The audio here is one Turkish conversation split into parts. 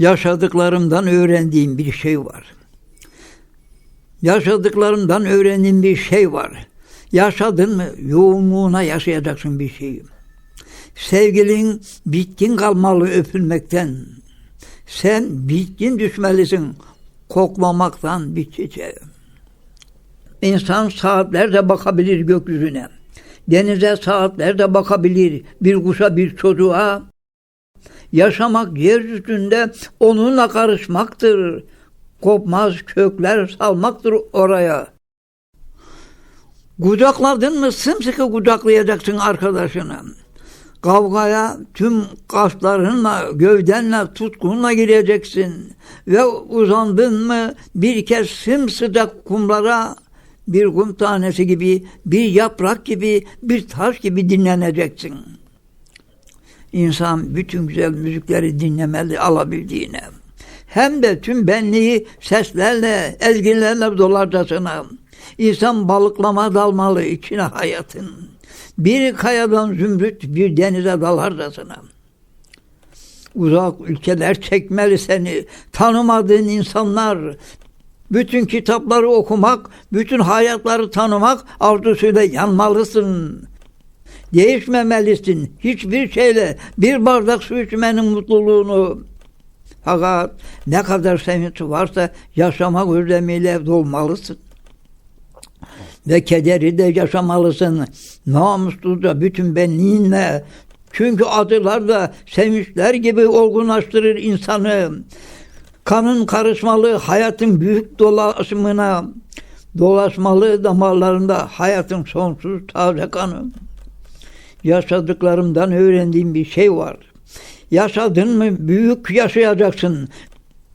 yaşadıklarımdan öğrendiğim bir şey var. Yaşadıklarımdan öğrendiğim bir şey var. Yaşadın mı yoğunluğuna yaşayacaksın bir şeyi. Sevgilin bitkin kalmalı öpülmekten. Sen bitkin düşmelisin koklamaktan bir çiçeğe. İnsan saatlerce bakabilir gökyüzüne. Denize saatlerce bakabilir. Bir kuşa bir çocuğa. Yaşamak yeryüzünde onunla karışmaktır. Kopmaz kökler salmaktır oraya. Kucakladın mı sımsıkı kucaklayacaksın arkadaşını. Kavgaya tüm kaslarınla, gövdenle, tutkunla gireceksin. Ve uzandın mı bir kez sımsıcak kumlara bir kum tanesi gibi, bir yaprak gibi, bir taş gibi dinleneceksin. İnsan bütün güzel müzikleri dinlemeli alabildiğine. Hem de tüm benliği seslerle, ezgilerle dolarcasına. İnsan balıklama dalmalı içine hayatın. Bir kayadan zümrüt bir denize dalarcasına. Uzak ülkeler çekmeli seni. Tanımadığın insanlar, bütün kitapları okumak, bütün hayatları tanımak arzusuyla yanmalısın. Değişmemelisin hiçbir şeyle. Bir bardak su içmenin mutluluğunu. Fakat ne kadar sevinç varsa yaşamak özlemiyle dolmalısın. Ve kederi de yaşamalısın. Namusluca bütün benliğinle. Çünkü acılar da sevinçler gibi olgunlaştırır insanı kanın karışmalı hayatın büyük dolaşımına dolaşmalı damarlarında hayatın sonsuz taze kanı. Yaşadıklarımdan öğrendiğim bir şey var. Yaşadın mı büyük yaşayacaksın.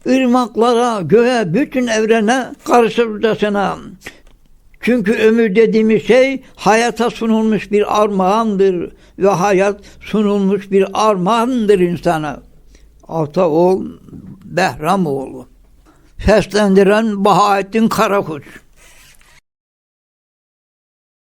Irmaklara, göğe, bütün evrene karşıcasına. Çünkü ömür dediğimiz şey hayata sunulmuş bir armağandır ve hayat sunulmuş bir armağandır insana. Ataoğul Behramoğlu. Seslendiren Bahaettin Karakuş.